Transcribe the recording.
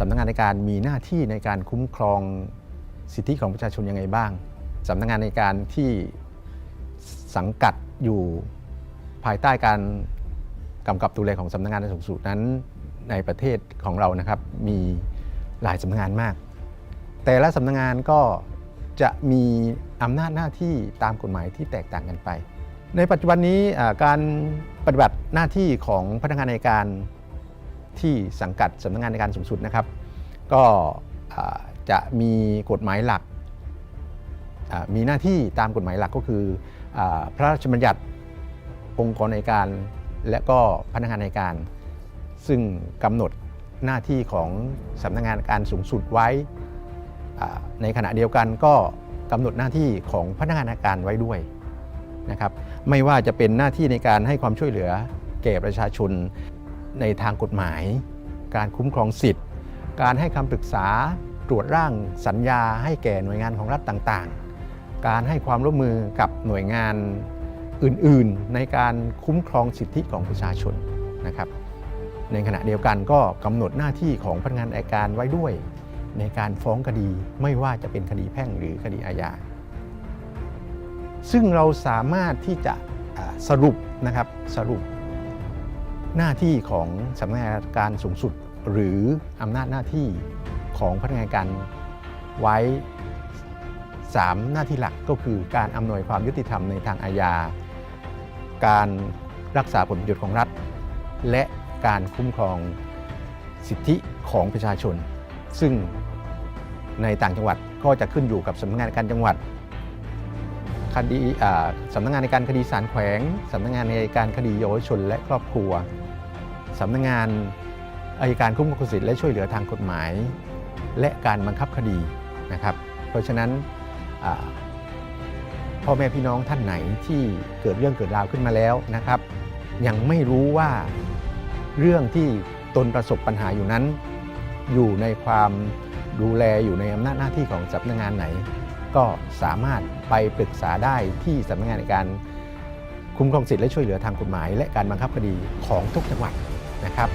สำนักงานในการมีหน้าที่ในการคุ้มครองสิทธิของประชาชนยังไงบ้างสำนักงานในการที่สังกัดอยู่ภายใต้การกำกับดูแลของสำนักงานสูงสุดนั้นในประเทศของเรานะครับ มีหลายสำนักงานมาก แต่ละสำนักงานก็จะมีอำนาจหน้าที่ตามกฎหมายที่แตกต่างกันไป ในปัจจุบันนี้การปฏิบัติหน้าที่ของพนักงานในการ ที่สังกัดสำนักงานในการสูงสุดนะครับ ก็จะมีกฎหมายหลัก มีหน้าที่ตามกฎหมายหลักก็คืออพระราชบัญญัติองค์กรในการและก็พนักงานในการ ซึ่งกำหนดหน้าที่ของสำนักงานการสูงสุดไว้ ในขณะเดียวกันก็กำหนดหน้าที่ของพนักงานในการไว้ด้วยนะครับ ไม่ว่าจะเป็นหน้าที่ในการให้ความช่วยเหลือแก่ประชาชน ในทางกฎหมาย การคุ้มครองสิทธิ์ การให้คำปรึกษาตรวจร่างสัญญาให้แก่หน่วยงานของรัฐต่างๆ การให้ความร่วมมือกับหน่วยงานอื่นๆ ในการคุ้มครองสิทธิของประชาชนนะครับ ในขณะเดียวกันก็กำหนดหน้าที่ของพนักงานอัยการไว้ด้วย ในการฟ้องคดีไม่ว่าจะเป็นคดีแพ่งหรือคดีอาญาซึ่งเราสามารถที่จะสรุปนะครับสรุป หน้าที่ของสำนักงานการสูงสุด หรืออำนาจหน้าที่ของพนักงานการไว้ 3 หน้าที่หลักก็คือการอำนวยความยุติธรรมในทางอาญา การรักษาผลประโยชน์ของรัฐ และการคุ้มครองสิทธิของประชาชน ซึ่งในต่างจังหวัดก็จะขึ้นอยู่กับสำนักงานการจังหวัด คดีสำนักงานในการคดีศาลแขวงสำนักงานในการคดีเยาวชนและครอบครัวสำนักงานอายการคุ้มครองสิทธิและช่วยเหลือทางกฎหมาย และการบังคับคดีนะครับ เพราะฉะนั้นพ่อแม่พี่น้องท่านไหนที่เกิดเรื่องเกิดราวขึ้นมาแล้วนะครับ ยังไม่รู้ว่าเรื่องที่ตนประสบปัญหาอยู่นั้น อยู่ในความดูแลอยู่ในอำนาจหน้าที่ของสำนักงานไหน ก็สามารถไปปรึกษาได้ที่สำนักงานในการคุ้มครองสิทธิและช่วยเหลือทางกฎหมาย และการบังคับคดีของทุกจังหวัดนะครับ